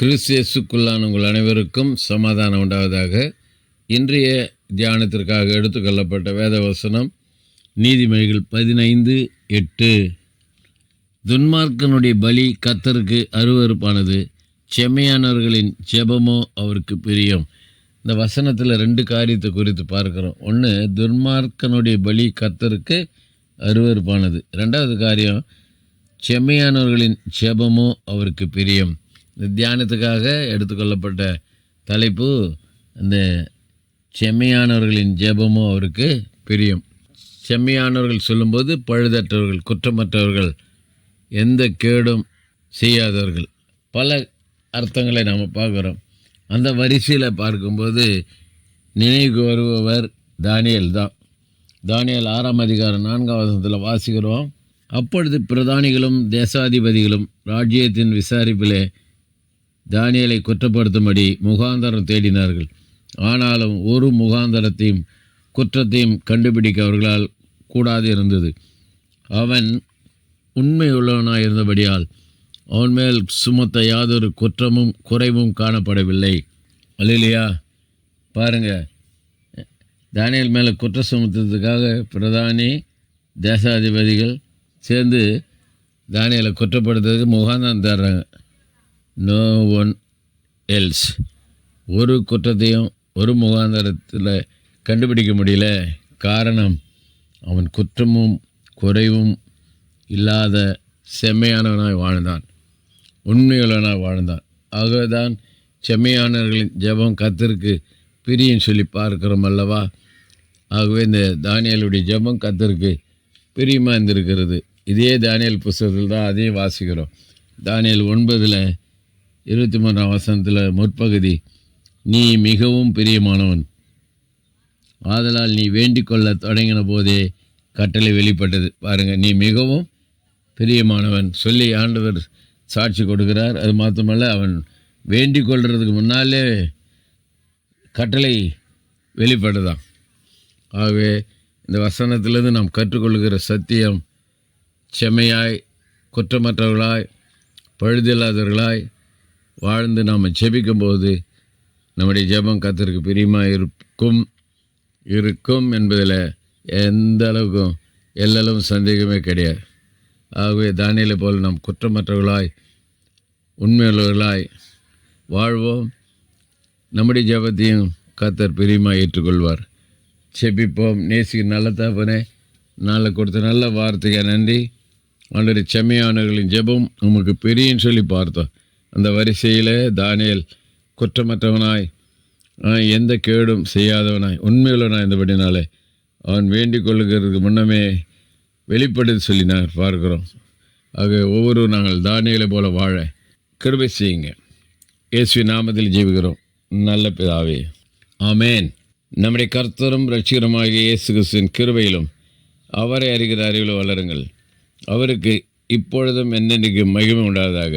கிறிஸ்தியசுக்குள்ளான உங்கள் அனைவருக்கும் சமாதானம் உண்டாவதாக இன்றைய தியானத்திற்காக எடுத்துக்கொள்ளப்பட்ட வேத வசனம் நீதிமொழிகள் பதினைந்து எட்டு. துன்மார்க்கனுடைய பலி கத்தருக்கு அருவருப்பானது. செம்மையானவர்களின் ஜெபமோ அவருக்கு பிரியம். இந்த வசனத்தில் ரெண்டு காரியத்தை குறித்து பார்க்குறோம். ஒன்று துன்மார்க்கனுடைய பலி கத்தருக்கு அருவருப்பானது. ரெண்டாவது காரியம் செம்மையானவர்களின் ஜெபமோ அவருக்கு பிரியம். இந்த தியானத்துக்காக எடுத்துக்கொள்ளப்பட்ட தலைப்பு அந்த செம்மையானவர்களின் ஜெபமும் அவருக்கு பிரியம். செம்மையானவர்கள் சொல்லும்போது பழுதற்றவர்கள் குற்றமற்றவர்கள் எந்த கேடும் செய்யாதவர்கள். பல அர்த்தங்களை நாம் பார்க்குறோம். அந்த வரிசையில் பார்க்கும்போது நினைவுக்கு வருபவர் தானியல் தான். தானியல் ஆறாம் அதிகாரம் நான்காம் வசனத்தில் வாசிக்கிறோம். அப்பொழுது பிரதானிகளும் தேசாதிபதிகளும் ராஜ்யத்தின் விசாரிப்பிலே தானியலை குற்றப்படுத்தும்படி முகாந்தரம் தேடினார்கள். ஆனாலும் ஒரு முகாந்தரத்தையும் குற்றத்தையும் கண்டுபிடிக்க அவர்களால் கூடாது இருந்தது. அவன் உண்மையுள்ளவனாக இருந்தபடியால் அவன் மேல் சுமத்த யாதொரு குற்றமும் குறைவும் காணப்படவில்லை. அல்லையா பாருங்க. தானியல் மேலே குற்றம் சுமத்துறதுக்காக பிரதானி தேசாதிபதிகள் சேர்ந்து தானியலை குற்றப்படுத்துறதுக்கு முகாந்தரம் தர்றாங்க நோ ஒன் எல்ஸ் ஒரு குற்றத்தையும் ஒரு முகாந்தரத்தில் கண்டுபிடிக்க முடியல. காரணம் அவன் குற்றமும் குறைவும் இல்லாத செம்மையானவனாய் வாழ்ந்தான். உண்மையுள்ளவனாய் வாழ்ந்தான். ஆகவேதான் செம்மையானவர்களின் ஜெபம் கத்திற்கு பிரியும் சொல்லி பார்க்கிறோம் அல்லவா? ஆகவே இந்த தானியலுடைய ஜெபம் கத்திற்கு பிரியமாக இருந்திருக்கிறது. இதே தானியல் புஸ்தகத்தில் தான் அதையும் வாசிக்கிறோம். தானியல் ஒன்பதில் இருபத்தி மூன்றாம் வசனத்தில் முற்பகுதி நீ மிகவும் பிரியமானவன். ஆதலால் நீ வேண்டிக்கொள்ள தொடங்கின போதே கட்டளை வெளிப்பட்டது. பாருங்கள் நீ மிகவும் பிரியமானவன். சொல்லி ஆண்டவர் சாட்சி கொடுக்கிறார். அது மாத்திரமல்ல அவன் வேண்டிக் கொள்றதுக்கு முன்னாலே கட்டளை வெளிப்படுதான் ஆகவே இந்த வசனத்திலிருந்து நாம் கற்றுக்கொள்கிற சத்தியம் செம்மையாய் குற்றமற்றவர்களாய் பழுதில்லாதவர்களாய் வாழ்ந்து நாம் ஜெபிக்கும்போது நம்முடைய ஜெபம் கத்திற்கு பிரியமாக இருக்கும் இருக்கும் என்பதில் எந்த அளவுக்கும் எல்லளவும் சந்தேகமே கிடையாது. ஆகவே தானியலை போல் நாம் குற்றமற்றவர்களாய் உண்மையுள்ளவர்களாய் வாழ்வோம். நம்முடைய ஜெபத்தையும் கத்தர் பிரியமாக ஏற்றுக்கொள்வார். செபிப்போம் நேசிக்கு நல்ல தாப்பனே நாளை கொடுத்த நல்ல வார்த்தைக்கு நன்றி. ஆண்டரை செம்மையானவர்களின் ஜெபம் உமக்கு பெரியன்னு சொல்லி பார்த்தோம். அந்த வரிசையில் தானியல் குற்றமற்றவனாய் எந்த கேடும் செய்யாதவனாய் உண்மையுள்ளவனாய் இருந்தபடினாலே அவன் வேண்டிக் கொள்ளுகிறதுக்கு முன்னமே வெளிப்படுத்தி சொல்லி நாங்கள் பார்க்கிறோம். ஆக ஒவ்வொரு நாங்கள் தானியலை போல வாழ கிருபை செய்யுங்க. இயேசு நாமத்தில் ஜீவிக்கிறோம் நல்ல பிதாவே. ஆமேன். நம்முடைய கர்த்தரும் ரட்சிகரமாகிய இயேசு கிறிஸ்துவின் கிருபையிலும் அவரை அறிகிற அறிவில் வளருங்கள். அவருக்கு இப்பொழுதும் என்னென்னைக்கு மகிமை உண்டாததாக